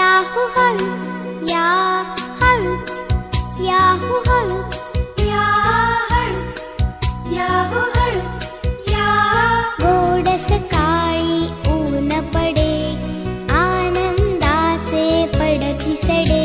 Yahoo हळूच या हळूच याहू हळूच या हळूच याहू हळूच या गोडस काळी ऊन पडे आनंदाचे पडती सडे